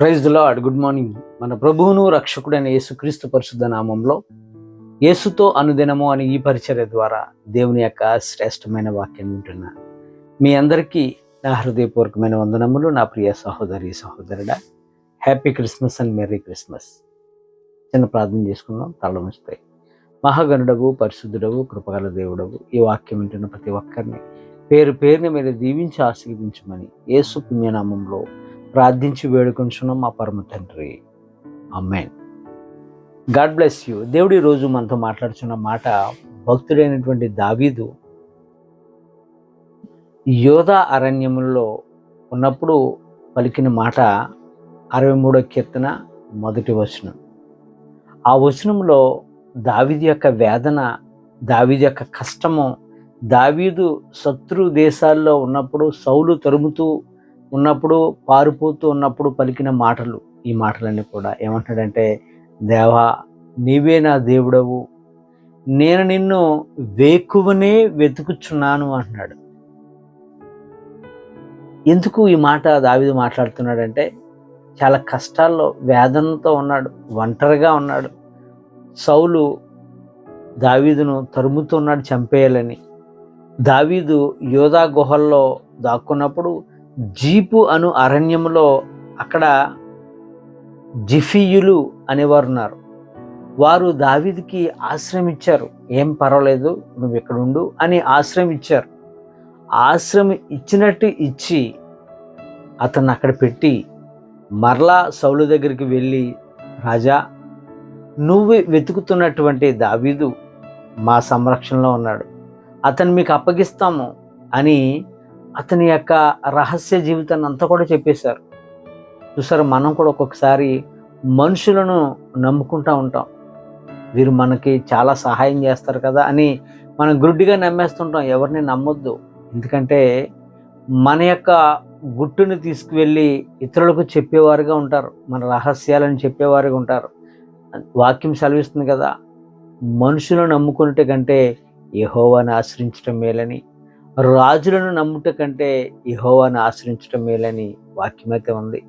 Praise lord good morning మన ప్రభువును రక్షకుడైన యేసుక్రీస్తు పరిశుద్ధ నామంలో యేసుతో అనుదినము అని ఈ పరిచర్య ద్వారా దేవుని యొక్క శ్రేష్టమైన వాక్యం వింటున్నా. మీ అందరికీ నా హృదయపూర్వకమైన వందనములు. నా ప్రియ సహోదరి సహోదరుడా happy Christmas and merry Christmas. చిన్న ప్రార్థన చేసుకుందాం. తల మహాగణుడవు పరిశుద్ధుడవు కృపగల దేవుడవు ఈ వాక్యం వింటున్న ప్రతి ఒక్కరిని పేరు పేరుని మీరు దీవించి ఆశీర్వించమని యేసు పుణ్యనామంలో ప్రార్థించి వేడుకొంచున్నాం మా పరమ తండ్రి. Amen God bless you. దేవుడి రోజు మనతో మాట్లాడుచున్న మాట భక్తుడైనటువంటి దావీదు యోధా అరణ్యములో ఉన్నప్పుడు పలికిన మాట అరవై మూడో కీర్తన మొదటి వచనం. ఆ వచనంలో దావీదు యొక్క వేదన దావీదు యొక్క కష్టము దావీదు శత్రు దేశాల్లో ఉన్నప్పుడు సౌలు తరుముతూ ఉన్నప్పుడు పారిపోతూ ఉన్నప్పుడు పలికిన మాటలు. ఈ మాటలన్నీ కూడా ఏమంటాడంటే దేవా నీవే నా దేవుడవు. నేను నిన్ను వేకువనే వెతుకుచున్నాను అంటున్నాడు. ఎందుకు ఈ మాట దావిది మాట్లాడుతున్నాడంటే చాలా కష్టాల్లో వేదనతో ఉన్నాడు ఒంటరిగా ఉన్నాడు. సౌలు దావీదును తరుముతున్నాడు చంపేయాలని. దావీదు యోధా గుహల్లో దాక్కున్నప్పుడు జీపు అను అరణ్యములో అక్కడ జిఫియులు అనేవారు ఉన్నారు వారు దావిదికి ఆశ్రయం ఇచ్చారు ఏం పర్వాలేదు నువ్వు ఇక్కడ ఉండు అని ఆశ్రయం ఇచ్చారు ఆశ్రయం ఇచ్చినట్టు ఇచ్చి అతన్ని అక్కడ పెట్టి మరలా సౌలు దగ్గరికి వెళ్ళి రాజా నువ్వు వెతుకుతున్నటువంటి దావీదు మా సంరక్షణలో ఉన్నాడు. అతను మీకు అప్పగిస్తాము అని అతని యొక్క రహస్య జీవితాన్ని అంతా కూడా చెప్పేశారు. చూసారు మనం కూడా ఒక్కొక్కసారి మనుషులను నమ్ముకుంటూ ఉంటాం. వీరు మనకి చాలా సహాయం చేస్తారు కదా అని మనం గుడ్డిగా నమ్మేస్తుంటాం. ఎవరిని నమ్మొద్దు. ఎందుకంటే మన యొక్క గుట్టుని తీసుకువెళ్ళి ఇతరులకు చెప్పేవారుగా ఉంటారు. మన రహస్యాలను చెప్పేవారుగా ఉంటారు. వాక్యం సెలవిస్తుంది కదా మనుషులను నమ్ముకున్నట్టు కంటే యహోవాని ఆశ్రయించడం మేలని. రాజులను నమ్ముట కంటే యహోవాని ఆశ్రయించడం మేలని వాక్యమైతే ఉంది.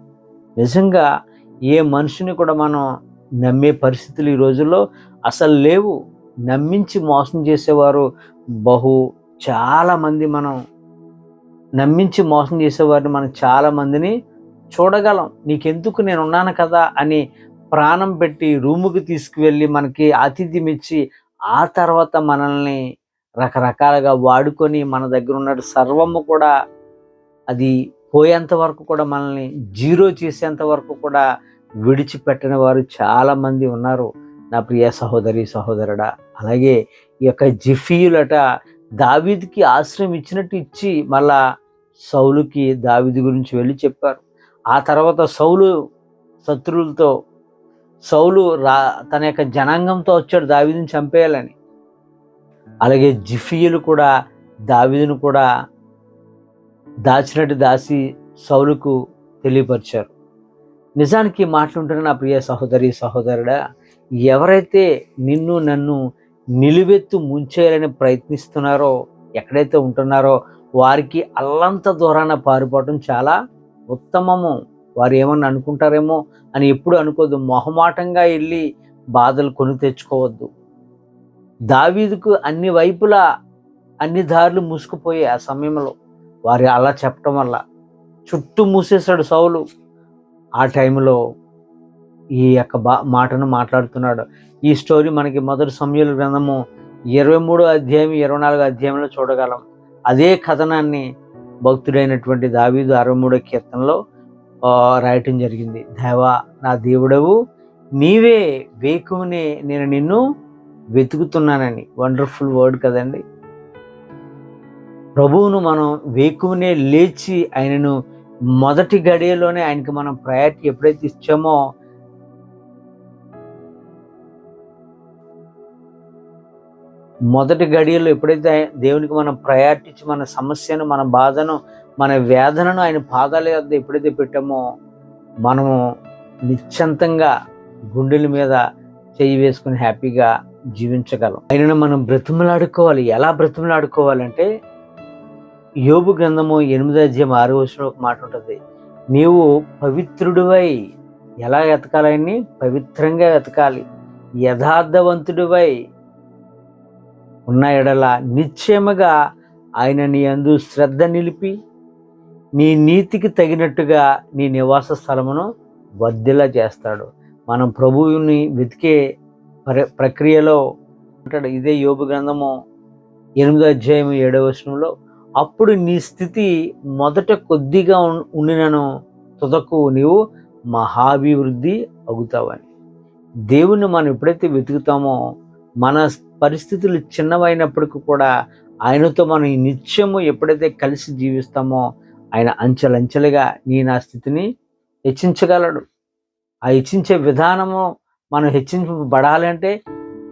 నిజంగా ఏ మనిషిని కూడా మనం నమ్మే పరిస్థితులు ఈ రోజుల్లో అసలు లేవు. నమ్మించి మోసం చేసేవారు బహు చాలామంది మనం నమ్మించి మోసం చేసేవారిని మనం చాలామందిని చూడగలం. నీకెందుకు నేను ఉన్నాను కదా అని ప్రాణం పెట్టి రూముకి తీసుకువెళ్ళి మనకి ఆతిథ్యం ఇచ్చి ఆ తర్వాత మనల్ని రకరకాలుగా వాడుకొని మన దగ్గర ఉన్న సర్వము కూడా అది పోయేంత వరకు కూడా మనల్ని జీరో చేసేంత వరకు కూడా విడిచిపెట్టని వారు చాలామంది ఉన్నారు. నా ప్రియ సహోదరి సహోదరుడా అలాగే ఈ యొక్క జిఫీయులట దావీదికి ఆశ్రయం ఇచ్చినట్టు ఇచ్చి మళ్ళా సౌలుకి దావిది గురించి వెళ్ళి చెప్పారు. ఆ తర్వాత సౌలు శత్రువులతో సౌలు రా తన యొక్క జనాంగంతో వచ్చాడు దావిదిని చంపేయాలని. అలాగే జిఫియలు కూడా దావిదును కూడా దాచినట్టు దాసి సౌలుకు తెలియపరిచారు. నిజానికి మాట్లాడుతున్న నా ప్రియ సహోదరి సహోదరుడా ఎవరైతే నిన్ను నన్ను నిలువెత్తు ముంచేయాలని ప్రయత్నిస్తున్నారో ఎక్కడైతే ఉంటున్నారో వారికి అల్లంత దూరాన పారిపోవడం చాలా ఉత్తమము. వారు ఏమన్నా అనుకుంటారేమో అని ఎప్పుడు అనుకోవద్దు. మొహమాటంగా వెళ్ళి బాధలు కొని తెచ్చుకోవద్దు. దావీదుకు అన్ని వైపులా అన్ని దారులు మూసుకుపోయాయి ఆ సమయంలో వారి అలా చెప్పడం వల్ల చుట్టూ మూసేశాడు సౌలు. ఆ టైంలో ఈ యొక్క బా మాటను మాట్లాడుతున్నాడు. ఈ స్టోరీ మనకి మొదటి సమయాల గ్రంథము ఇరవై మూడో అధ్యాయం ఇరవై నాలుగో అధ్యాయంలో చూడగలం. అదే కథనాన్ని భక్తుడైనటువంటి దావీదు అరవై మూడో కీర్తనలో రాయటం జరిగింది. దేవా నా దేవుడవు నీవే వేకువనే నేను నిన్ను వెతుకుతున్నానని. వండర్ఫుల్ వర్డ్ కదండి. ప్రభువును మనం వేకునే లేచి ఆయనను మొదటి గడియలోనే ఆయనకి మనం ప్రయారిటీ ఎప్పుడైతే ఇచ్చామో మొదటి గడియలో ఎప్పుడైతే దేవునికి మనం ప్రయారిటీ ఇచ్చి మన సమస్యను మన బాధను మన వేదనను ఆయన పాదాల వద్ద ఎప్పుడైతే పెట్టామో మనము నిశ్చంతంగా గుండెల మీద చేయి వేసుకుని హ్యాపీగా జీవించగలం. ఆయనను మనం బ్రతిమలాడుకోవాలి. ఎలా బ్రతిమలాడుకోవాలంటే యోబు గ్రంథము ఎనిమిది అధ్యాయం ఆరు వచ్చిన ఒక మాట ఉంటుంది. నీవు పవిత్రుడివై ఎలా ఎతకాలని పవిత్రంగా ఎతకాలి యథార్థవంతుడివై ఉన్న ఎడల నిశ్చయముగా ఆయన నీ అందు శ్రద్ధ నిలిపి నీ నీతికి తగినట్టుగా నీ నివాస స్థలమును వర్ధిల్ల చేస్తాడు. మనం ప్రభువుని వెతికే ప్ర ప్రక్రియలో అంటాడు ఇదే యోగు గ్రంథము ఎనిమిదో అధ్యాయం ఏడవ వచనంలో అప్పుడు నీ స్థితి మొదట కొద్దిగా ఉండినను తుదకు నీవు మహాభివృద్ధి అవుతావని. దేవుణ్ణి మనం ఎప్పుడైతే వెతుకుతామో మన పరిస్థితులు చిన్నవైనప్పటికీ కూడా ఆయనతో మనం నిత్యము ఎప్పుడైతే కలిసి జీవిస్తామో ఆయన అంచెలంచెలుగా నీ నా స్థితిని హెచ్చించగలడు. ఆ హెచ్చించే విధానము మనం హెచ్చించబడాలంటే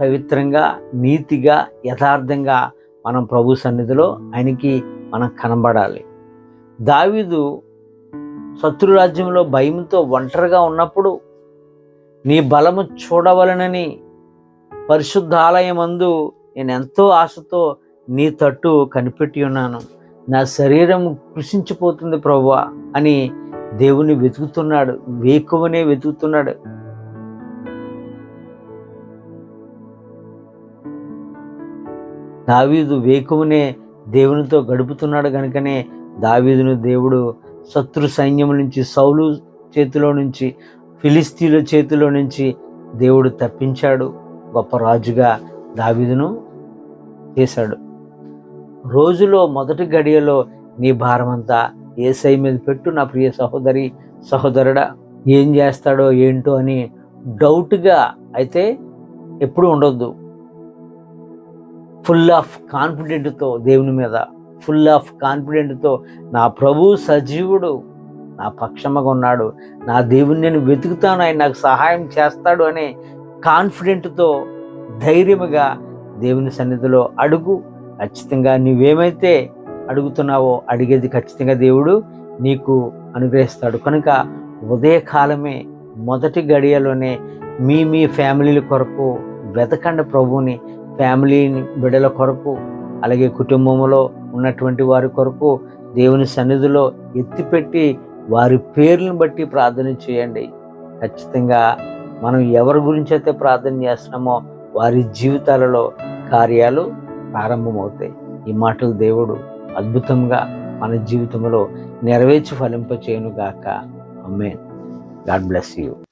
పవిత్రంగా నీతిగా యథార్థంగా మనం ప్రభు సన్నిధిలో ఆయనకి మనం కనబడాలి. దావీదు శత్రురాజ్యంలో భయంతో ఒంటరిగా ఉన్నప్పుడు నీ బలము చూడవలనని పరిశుద్ధ ఆలయమందు నేను ఎంతో ఆశతో నీ తట్టు కనిపెట్టి ఉన్నాను. నా శరీరం కృషించిపోతుంది ప్రభువా అని దేవుని వెతుకుతున్నాడు వేకువనే వెతుకుతున్నాడు. దావీదు వేకువనే దేవునితో గడుపుతున్నాడు కనుకనే దావీదును దేవుడు శత్రు సైన్యం నుంచి సౌలు చేతిలో నుంచి ఫిలిస్తీన్ల చేతిలో నుంచి దేవుడు తప్పించాడు. గొప్ప రాజుగా దావీదును చేశాడు. రోజులో మొదటి గడియలో నీ భారమంతా ఏసై మీద పెట్టు నా ప్రియ సహోదరి సహోదరుడా ఏం చేస్తాడో ఏంటో అని డౌట్గా అయితే ఎప్పుడు ఉండొద్దు. ఫుల్ ఆఫ్ కాన్ఫిడెంట్తో దేవుని మీద ఫుల్ ఆఫ్ కాన్ఫిడెంట్తో నా ప్రభు సజీవుడు నా పక్షమగా ఉన్నాడు నా దేవుని నేను వెతుకుతాను ఆయన నాకు సహాయం చేస్తాడు అనే కాన్ఫిడెంట్తో ధైర్యముగా దేవుని సన్నిధిలో అడుగు. ఖచ్చితంగా నువ్వేమైతే అడుగుతున్నావో అడిగేది ఖచ్చితంగా దేవుడు నీకు అనుగ్రహిస్తాడు. కనుక ఉదయకాలమే మొదటి గడియలోనే మీ మీ ఫ్యామిలీల కొరకు వెతకండి ప్రభువుని. ఫ్యామిలీని బిడల కొరకు అలాగే కుటుంబంలో ఉన్నటువంటి వారి కొరకు దేవుని సన్నిధిలో ఎత్తిపెట్టి వారి పేర్లను బట్టి ప్రార్థన చేయండి. ఖచ్చితంగా మనం ఎవరి గురించి అయితే ప్రార్థన చేస్తున్నామో వారి జీవితాలలో కార్యాలు ప్రారంభమవుతాయి. ఈ మాటలు దేవుడు అద్భుతంగా మన జీవితంలో నెరవేర్చి ఫలింప చేయను గాక అమ్మే గాడ్ బ్లెస్ యూ.